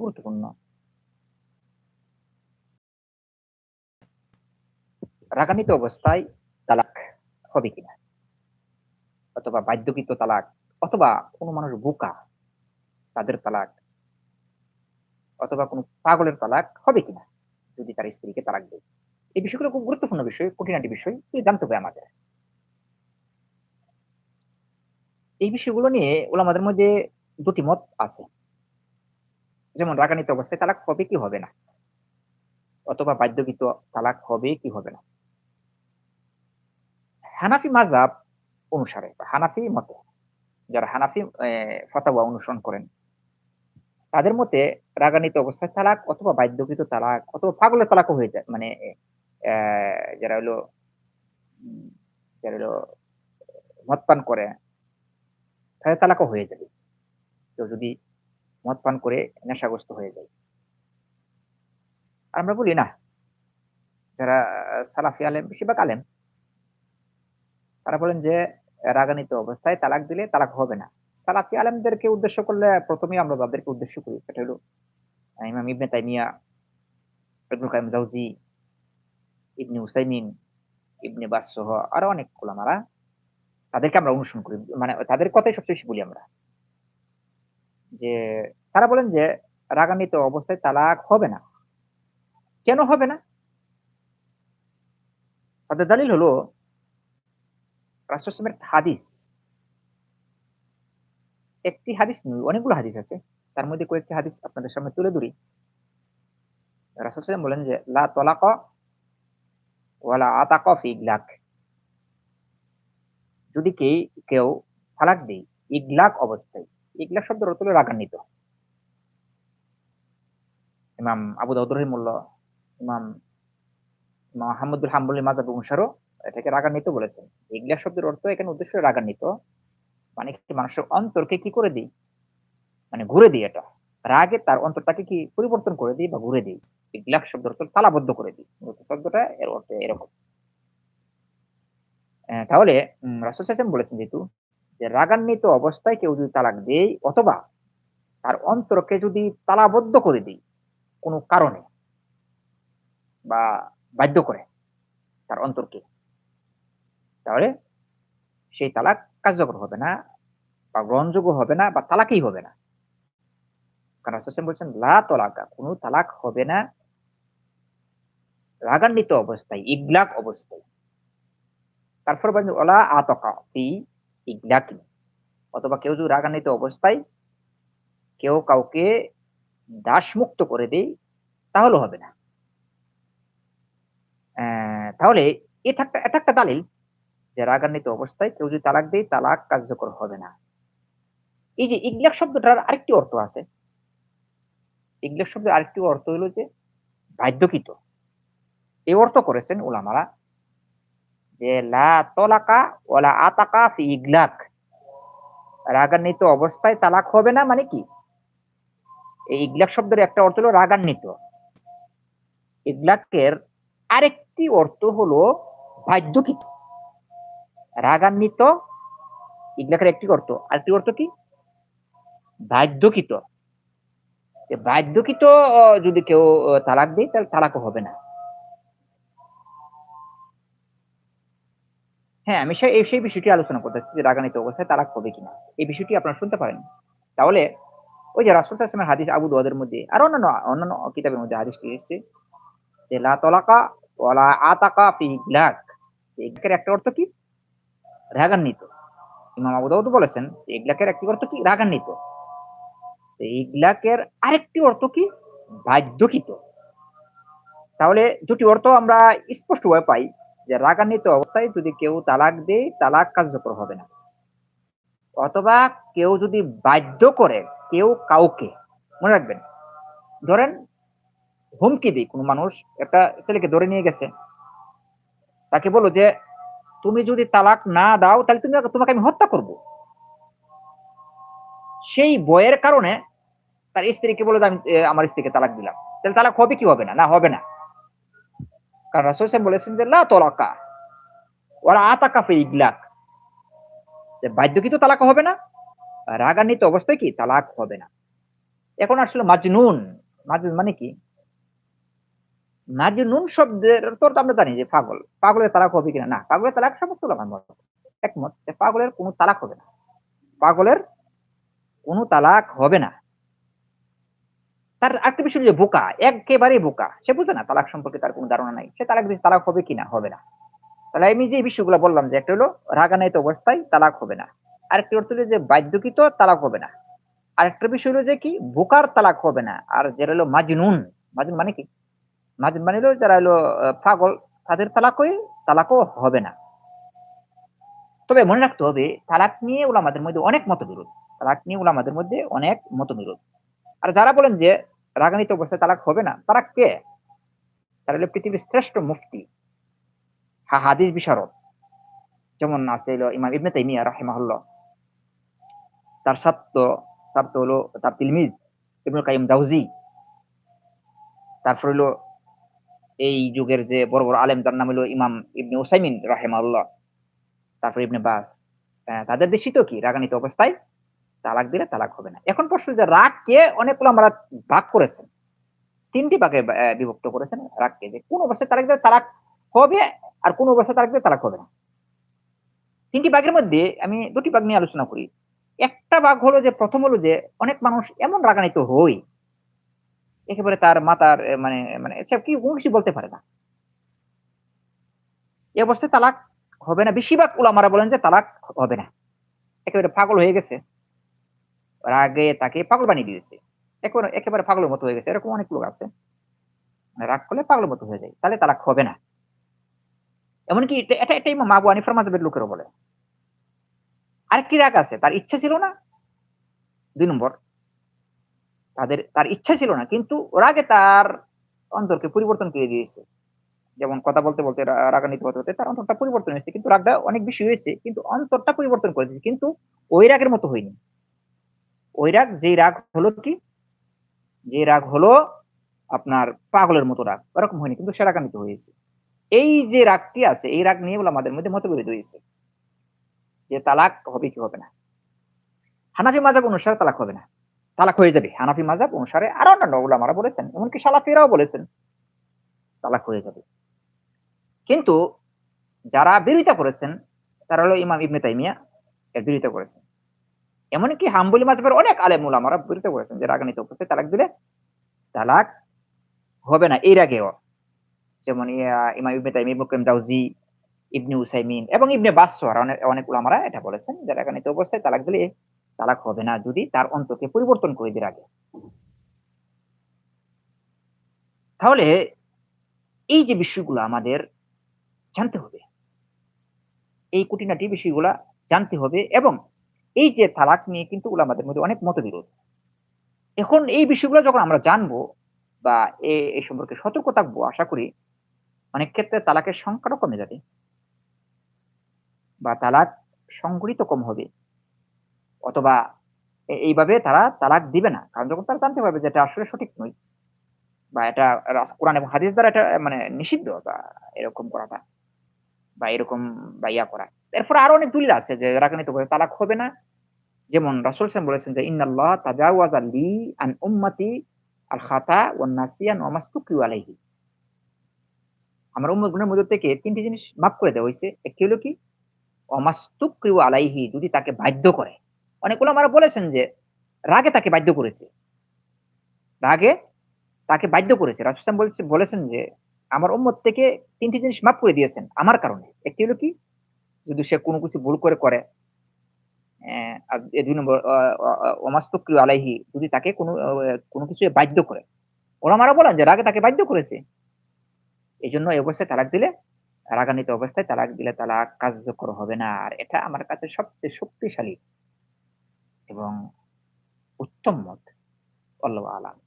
গুরুত্বপূর্ণ রাগান্বিত অবস্থায় তালাক হবে কিনা? অথবা বাধ্যকৃত তালাক, অথবা কোনো মানুষ বোকা, তাদের তালাক, অথবা কোনো পাগলের তালাক হবে কিনা? যদি তার স্ত্রীকে তালাক দেয়। এই বিষয়গুলো খুব গুরুত্বপূর্ণ বিষয় কঠিনাটি বিষয় জানতে হবে আমাদের। এই বিষয়গুলো নিয়ে ওলামাদের মধ্যে দুটি মত আছে। যেমন রাগানিত অবস্থায় তালাক হবে কি হবে না? অথবা বাধ্যকৃত তালাক হবে কি হবে না? হানাফি মাজাব অনুসারে হানাফি মতে, যারা হানাফি ফতাওয়া অনুসরণ করেন, তাদের মতে রাগানিত অবস্থায় তালাক অথবা বাধ্যকৃত তালাক অথবা পাগলের তালাকও হয়ে যায়। মানে যারা হলো যারা হলো মদ পান করে, তাদের তালাকও হয়ে যাবে কেউ যদি মদ পান করে নেশাগ্রস্ত হয়ে যায়। আমরা বলি, না, যারা সালাফি আলেম, বেশিরভাগ আলেম, তারা বলেন যে রাগানিত অবস্থায় তালাক দিলে তালাক হবে না। সালাফি আলেমদেরকে উদ্দেশ্য করলে প্রথমেই আমরা তাদেরকে উদ্দেশ্য করি। সেটা হলো, ইমাম ইবনে তাইমিয়া, ইবনুল কাইম জাউজি, ইবনে উসাইমিন, ইবনে বাস সহ আরও অনেক কোলামারা তাদেরকে আমরা অনুসরণ করি। মানে তাদের কথাই সবচেয়ে বেশি বলি আমরা। যে তারা বলেন যে রাগান্বিত অবস্থায় তালাক হবে না। কেন হবে না? তাদের দালিল হলো রাসুলের হাদিস। একটি হাদিস নয়, অনেকগুলো হাদিস আছে। তার মধ্যে কয়েকটি হাদিস আপনাদের সামনে তুলে ধরি। রাসুল বলেন যে, লা তলাক ওয়ালা আতাক ফি ইগলাক। যদি কে কেউ তালাক দেই ইগলাক অবস্থায় ইগলাক শব্দের অর্থ রাগান্বিত। ইমাম আবু দাউদ রহিমুল্লাহ, ইমাম মাহমুদুল হাম্বুল মাজাব অনুসারও এটাকে রাগান্বিত বলেছেন। ইগলাক শব্দের অর্থ এখানে উদ্দেশ্য রাগান্বিত মানে কি মানুষের অন্তরকে কি করে দিই? মানে ঘুরে দিই এটা। রাগে তার অন্তরটাকে কি পরিবর্তন করে দিই বা ঘুরে দিই? ইগলাক শব্দের অর্থ তালাবদ্ধ করে দিই। শব্দটা এর অর্থ এরকম। তাহলে রাসুল সাহেব বলেছেন যেহেতু যে রাগান্বিত অবস্থায় কেউ যদি তালাক দেয় অথবা তার অন্তরকে যদি তালাবদ্ধ করে দিই কোনো কারণে বা বাধ্য করে তার অন্তরকে, তাহলে সেই তালাক কার্যকর হবে না বা গ্রহণযোগ্য হবে না বা তালাকই হবে না। কারণ হোসেন বলছেন, লা তলাকা কোনো তালাক হবে না রাগান্বিত অবস্থায় ইগলাক অবস্থায়। তারপর বলছেন ওলা আতকা ইগলাকি অথবা কেউ যদি রাগান্বিত অবস্থায় কেউ কাউকে দাসমুক্ত করে দেয়, তাহলে হবে না। তাহলে এটা এটা একটা দালিল যে রাগান্বিত অবস্থায় কেউ যদি তালাক দেয়, তালাক কার্যকর হবে না। এই যে ইগলাক শব্দটার আরেকটি অর্থ আছে। ইগলাক শব্দের আরেকটি অর্থ হলো যে বাধ্যকৃত। এই অর্থ করেছেন ওলামারা যে লা তলাকা ওলা আতাকা ফি ইগলাক। রাগান্বিত অবস্থায় তালাক হবে না মানে কি? এই ইগলাক শব্দের একটা অর্থ হলো রাগান্বিত। ইগলাকের আরেকটি অর্থ হলো বাধ্যকৃত। রাগান্বিত ইগলাকের একটি অর্থ। আরেকটি অর্থ কি? বাধ্যকৃত। বাধ্যকৃত যদি কেউ তালাক দেয়, তাহলে তালাকও হবে না। হ্যাঁ আমি সেই সেই বিষয়টি আলোচনা করতেছি যে রাগান্বিত অবস্থায় তালাক হবে কিনা। এই বিষয়টি আপনারা শুনতে পারেন। তাহলে ওই যে রাসুল আসলামের হাদিস আবু দাওয়াদের মধ্যে, আর অন্যান্য অন্যান্য কিতাবের মধ্যে হাদিসটি এসেছে যে, লা তলাকা ওয়ালা আতাকা ফি ইগলাক ইগলাকের একটা অর্থ কি? রাগান্বিত। ইমাম আবু দাউদ বলেছেন ইগলাকের একটি অর্থ কি? রাগান্বিত। ইগলাকের আরেকটি অর্থ কি? বাধ্যকৃত। তাহলে দুটি অর্থ আমরা স্পষ্টভাবে পাই। যে রাগান্বিত অবস্থায় যদি কেউ তালাক দেয়, তালাক কার্যকর হবে না। অথবা কেউ যদি বাধ্য করে কেউ কাউকে, মনে রাখবেন, ধরেন হুমকি দিই কোনো মানুষ, একটা ছেলেকে ধরে নিয়ে গেছে। তাকে বলো যে, তুমি যদি তালাক না দাও, তাহলে তুমি তোমাকে আমি হত্যা করব। সেই বয়ের কারণে তার স্ত্রীকে বলে আমি আমার স্ত্রীকে তালাক দিলাম। তাহলে তালাক হবে কি হবে না? না, হবে না। কারণ রাসুল সাহেব বলেছেন যে লা তলাকা ওরা আতাকা ফে ইগলাক যে বাধ্যকৃত তালাক হবে না রাগান্বিত অবস্থায় কি তালাক হবে না এখন আসলে মাজনুন মাজনুন মানে কি মাজনুন শব্দের অর্থ তো আমরা জানি যে পাগল। পাগলের তালাক হবে কিনা? না, পাগলের তালাক সমস্ত একমত পাগলের কোনো তালাক হবে না। পাগলের কোনো তালাক হবে না। তার একটা বিষয় যে বোকা একেবারে বোকা। সে বুঝে না তালাক সম্পর্কে তার কোনো ধারণা নাই। সে তালাক দিচ্ছে তালাক হবে কিনা? হবে না। তাহলে আমি যে বিষয়গুলো বললাম যে একটা হলো রাগানায়িত অবস্থায় তালাক হবে না। আরেকটি অর্থ হলো যে বাধ্যকৃত তালাক হবে না। আরেকটা বিষয় হলো যে কি, বোকার তালাক হবে না। আর যেটা হলো মাজনুন মাজনুন মানে কি? মাজনুন মানে হলো যারা হলো পাগল, তাদের তালাক হয়ে তালাকও হবে না। তবে মনে রাখতে হবে, তালাক নিয়ে ওলামাদের মধ্যে অনেক মতবিরোধ। তালাক নিয়ে ওলামাদের মধ্যে অনেক মতবিরোধ। আর যারা বলেন যে রাগানিত অবস্থায় তালাক হবে না। তারা কে? তারা হলো পৃথিবীর শ্রেষ্ঠ মুফতি। হা হাদিস বিশারদ। যেমন আছে ইমাম ইবনে তাইমিয়া রাহিমাহুল্লাহ। তার ছাত্র ছাত্র হলো তার তিলমিজ ইবনুল কাইম জাউজি। তারপর হলো এই যুগের যে বড় বড় আলেম তার নাম হলো ইমাম ইবনে উসাইমিন রাহিমাহুল্লাহ। তারপর ইবনে বাস। আহ, তাদের দেশিত কি? রাগানিত অবস্থায় তালাক দিলে তালাক হবে না। এখন প্রশ্ন যে রাগকে অনেকগুলো আমরা ভাগ করেছেন। তিনটি ভাগে বিভক্ত করেছেন রাগকে যে কোন অবস্থায় তালাক দিলে তালাক হবে আর কোন অবস্থায় তালাক দিলে তালাক হবে না। তিনটি ভাগের মধ্যে আমি দুটি ভাগ নিয়ে আলোচনা করি। একটা ভাগ হলো যে, প্রথম হলো যে, অনেক মানুষ এমন রাগান্বিত হই, একেবারে তার মাতার মানে মানে কি কোনো কিছু বলতে পারে না। এ অবস্থায় তালাক হবে না। বেশিরভাগ ওলামারা বলেন যে তালাক হবে না। একেবারে পাগল হয়ে গেছে। রাগে তাকে পাগল বানিয়ে দিয়েছে। একেবারে একেবারে পাগলের মতো হয়ে গেছে। এরকম অনেক লোক আছে। মানে রাগ করলে পাগলের মতো হয়ে যায়। তাহলে তালাক হবে না। এমনকি এটা- এটা, এটাই মা আবু আনিফার মাঝবের লোকেরও বলে। আরেকটি রাগ আছে? তার ইচ্ছা ছিল না। দুই নম্বর, তাদের, তার ইচ্ছা ছিল না। কিন্তু রাগে তার অন্তরকে পরিবর্তন করে দিয়েছে। যেমন কথা বলতে বলতে রাগান্বিত হতে হতে তার অন্তরটা পরিবর্তন হয়েছে। কিন্তু রাগটা অনেক বেশি হয়েছে। কিন্তু অন্তরটা পরিবর্তন করে দিয়েছে কিন্তু ওই রাগের মতো হয়নি। ওই রাগ যে রাগ হলো কি? যে রাগ হলো আপনার পাগলের মতো রাগ, ওরকম হয়নি, কিন্তু সে রাগান্বিত হয়েছে এই যে রাগটি আছে, এই রাগ নিয়ে বলে আমাদের মধ্যে মতবিরোধ হয়েছে। যে তালাক হবে কি হবে না? হানাফি মাজাব অনুসারে তালাক হবে না। তালাক হয়ে যাবে। হানাফি মাজাব অনুসারে আরও অন্যান্য ওলামারা বলেছেন, এমনকি সালাফিরাও বলেছেন, তালাক হয়ে যাবে। কিন্তু যারা বিরোধিতা করেছেন, তারা হলো ইমাম ইবনে তাইমিয়া, এর বিরোধিতা করেছেন। এমনকি হাম্বলি মাজাবের অনেক আলেম ওলামারা বিরোধিতা করেছেন যে রাগানিত উপস্থিত, তালাক দিলে তালাক হবে না। এর আগেও যেমন ইমাম ইবনে তাইমিয়া, ইবনে কাইয়িম জাওজি ইবনে উসাইমিন এবং ইবনে বাসসর অনেক অনেক উলামারা এটা বলেছেন যে রাগানিত অবস্থায় তালাক দিলে তালাক হবে না যদি তার অন্তকে পরিবর্তন করে দিয়ে আগে। তাহলে এই যে বিষয়গুলো আমাদের জানতে হবে, এই কুটিনাটি বিষয়গুলা জানতে হবে এবং এই যে তালাক নিয়ে কিন্তু আমাদের মধ্যে অনেক মতবিরোধ। এখন এই বিষয়গুলো যখন আমরা জানব বা এই সম্পর্কে সতর্ক থাকব, আশা করি অনেক ক্ষেত্রে তালাকের সংখ্যাটা কমে যাবে বা তালাক সংঘটিত কম হবে। অথবা এইভাবে তারা তালাক দিবে না। কারণ যখন তারা জানতে পারবে যে এটা আসলে সঠিক নয় বা এটা কোরআন এবং হাদিস দ্বারা এটা মানে নিষিদ্ধ বা এরকম করাটা বা এরকম বা ইয়া করা। এরপর আরও অনেক দলিল আছে যে রাগান্বিত করে তালাক হবে না। যেমন রাসূল সাল্লাল্লাহু বলেছেন যে, ইন্নাল্লাহ তাজাওয়াজা লি আন উম্মতি আল খাতা ওয়ান নাসিয়ান ওয়া মাসতুকিউ আলাইহি। আমার উম্মতগুলোর মধ্যে থেকে তিনটি জিনিস মাফ করে দেওয়া হয়েছে। একটি হলো কি? অমাস্তুকিউ আলাইহি যদি তাকে বাধ্য করে। অনেকগুলো ওলামারা বলেছেন যে, রাগে তাকে বাধ্য করেছে। রাগে তাকে বাধ্য করেছে। রাসূল বলছে বলেছেন যে, আমার উম্মত থেকে তিনটি জিনিস মাফ করে দিয়েছেন আমার কারণে। একটি হলো কি? যদি সে কোনো কিছু ভুল করে করে আর দুই নম্বর আলাইহি, যদি তাকে কোনো কোনো কিছু বাধ্য করে। ওরা ওলামারা বলেন যে রাগে তাকে বাধ্য করেছে। এই জন্য এই অবস্থায় তালাক দিলে, রাগান্বিত অবস্থায় তালাক দিলে তালাক কার্যকর হবে না। আর এটা আমার কাছে সবচেয়ে শক্তিশালী এবং উত্তম মত। আল্লাহ আলাম।